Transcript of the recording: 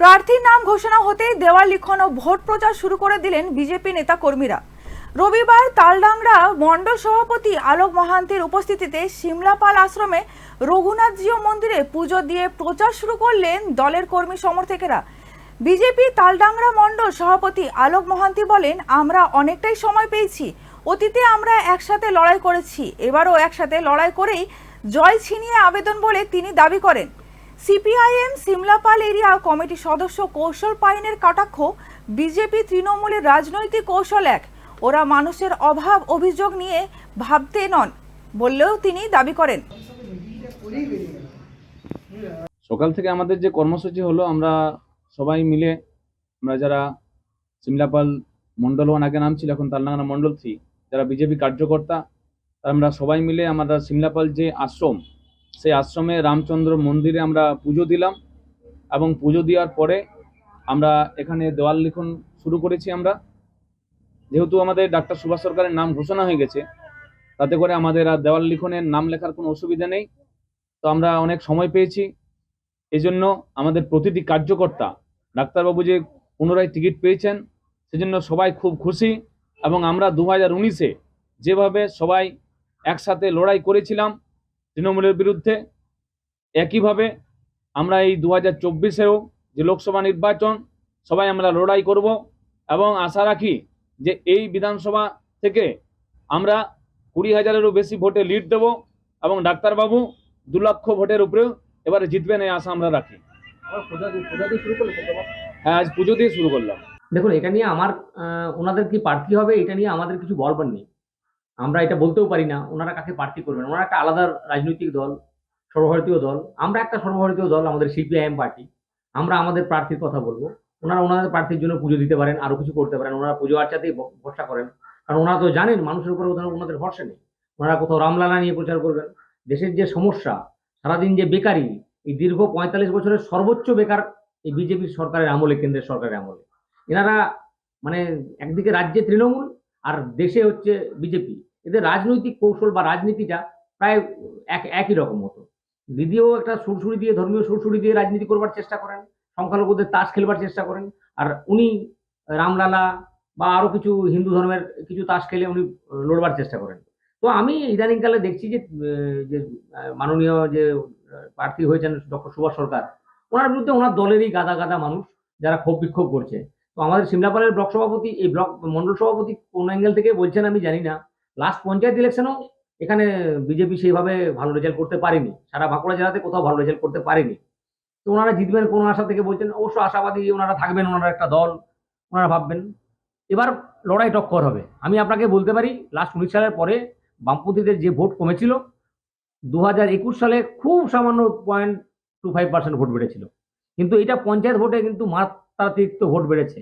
প্রার্থীর নাম ঘোষণা হতেই দেওয়াল লিখন ও ভোট প্রচার শুরু করে দিলেন বিজেপি নেতা কর্মীরা রবিবার তালডাংরা মণ্ডল সভাপতি আলোক মহান্তির উপস্থিতিতে সিমলাপাল আশ্রমে রঘুনাথজিও মন্দিরে পুজো দিয়ে প্রচার শুরু করলেন দলের কর্মী সমর্থকেরা। বিজেপি তালডাংরা মণ্ডল সভাপতি আলোক মহান্তি বলেন, আমরা অনেকটাই সময় পেয়েছি। অতীতে আমরা একসাথে লড়াই করেছি। এবারও একসাথে লড়াই করেই জয় ছিনিয়ে আবেদন বলে তিনি দাবি করেন। সিপিআইএম, সিমলাপাল এরিয়া কমিটির সদস্য কৌশল পাইনের কটাক্ষ, বিজেপি তৃণমূলের রাজনৈতিক কৌশল এক। ওরা মানুষের অভাব অভিযোগ নিয়ে ভাবতে নন, বললেও তিনি দাবি করেন। সকাল থেকে আমাদের যে কর্মসূচি হলো, আমরা সবাই মিলে, আমরা যারা সিমলাপাল মণ্ডল ওয়ান, আগে নাম ছিল, এখন তালনাগানা মণ্ডল থ্রি, যারা বিজেপি কার্যকর্তা আমরা সবাই মিলে আমরা সিমলাপাল যে আশ্রম সেই আশ্রমে রামচন্দ্র মন্দিরে আমরা পুজো দিলাম এবং পুজো দেওয়ার পরে আমরা এখানে দেওয়াল লিখন শুরু করেছি আমরা। যেহেতু আমাদের ডাক্তার সুভাষ সরকারের নাম ঘোষণা হয়ে গেছে, তাতে করে আমাদের আর দেওয়াল লিখনের নাম লেখার কোনো অসুবিধা নেই। তো আমরা অনেক সময় পেয়েছি। এই জন্য আমাদের প্রতিটি কার্যকর্তা ডাক্তারবাবু যে পুনরায় টিকিট পেয়েছেন, সেজন্য সবাই খুব খুশি এবং আমরা দু হাজার উনিশে যেভাবে সবাই একসাথে লড়াই করেছিলাম তৃণমূলের বিরুদ্ধে। একইভাবে আমরা এই দু হাজার চব্বিশেও যে লোকসভা নির্বাচন সবাই আমরা লড়াই করব এবং আশা রাখি যে এই বিধানসভা থেকে আমরা কুড়ি হাজারেরও বেশি ভোটে লিড দেব এবং ডাক্তারবাবু দু লক্ষ ভোটের উপরেও এবারে জিতবেন এই আশা আমরা রাখি। হ্যাঁ আজ পুজো দিয়ে শুরু করলাম। দেখুন এটা নিয়ে আমার ওনাদের কি প্রার্থী হবে এটা নিয়ে আমাদের কিছু বলবার নেই। আমরা এটা বলতেও পারি না, ওনারা কাকে প্রার্থী করবেন? ওনারা একটা আলাদা রাজনৈতিক দল, সর্বভারতীয় দল, আমরা একটা সর্বভারতীয় দল, আমাদের সিপিআইএম পার্টি, আমরা আমাদের প্রার্থীর কথা বলব। ওনারা ওনাদের প্রার্থীর জন্য পুজো দিতে পারেন, আরও কিছু করতে পারেন, ওনারা পুজো আর্চাতেই ভরসা করেন। কারণ ওনারা তো জানেন, মানুষের উপরে ওনাদের ভরসা নেই। ওনারা কোথাও রামলালা নিয়ে প্রচার করবেন। দেশের যে সমস্যা, সারাদিন যে বেকারি, এই দীর্ঘ পঁয়তাল্লিশ বছরের সর্বোচ্চ বেকার এই বিজেপি সরকারের আমলে, কেন্দ্রের সরকারের আমলে। এনারা মানে একদিকে রাজ্যে তৃণমূল আর দেশে হচ্ছে বিজেপি। এদের রাজনৈতিক কৌশল বা রাজনীতিটা প্রায় এক, একই রকম মতো দিদিও একটা সুরসুরি দিয়ে, ধর্মীয় সুরসুরি দিয়ে রাজনীতি করবার চেষ্টা করেন, সংখ্যালঘুদের তাস খেলবার চেষ্টা করেন, আর উনি রামলালা বা আরও কিছু হিন্দু ধর্মের কিছু তাস খেলে উনি লড়বার চেষ্টা করেন। তো আমি ইদানিংকালে দেখছি যে যে মাননীয় যে প্রার্থী হয়েছেন ডক্টর সুভাষ সরকার, ওনার বিরুদ্ধে ওনার দলেরই গাদা গাদা মানুষ যারা ক্ষোভ বিক্ষোভ করছে। তো আমাদের সিমলাপালের ব্লক সভাপতি, এই ব্লক মন্ডল সভাপতি কোন অ্যাঙ্গেল থেকে বলছেন আমি জানি না লাস্ট পঞ্চায়েত ইলেকশনেও এখানে বিজেপি সেইভাবে ভালো রেজাল্ট করতে পারেনি। সারা বাঁকুড়া জেলাতে কোথাও ভালো রেজাল্ট করতে পারেনি। তো ওনারা জিতবেন কোন আশা থেকে বলছেন? অবশ্য আশাবাদী ওনারা থাকবেন, ওনারা একটা দল, ওনারা ভাববেন। এবার লড়াই টক্কর হবে। আমি আপনাকে বলতে পারি লাস্ট উনিশ সালের পরে বামপন্থীদের যে ভোট কমেছিল দু হাজার একুশ সালে খুব সামান্য point two five percent vote বেড়েছিল। কিন্তু এটা পঞ্চায়েত ভোটে কিন্তু মাত্রাতিরিক্ত ভোট বেড়েছে।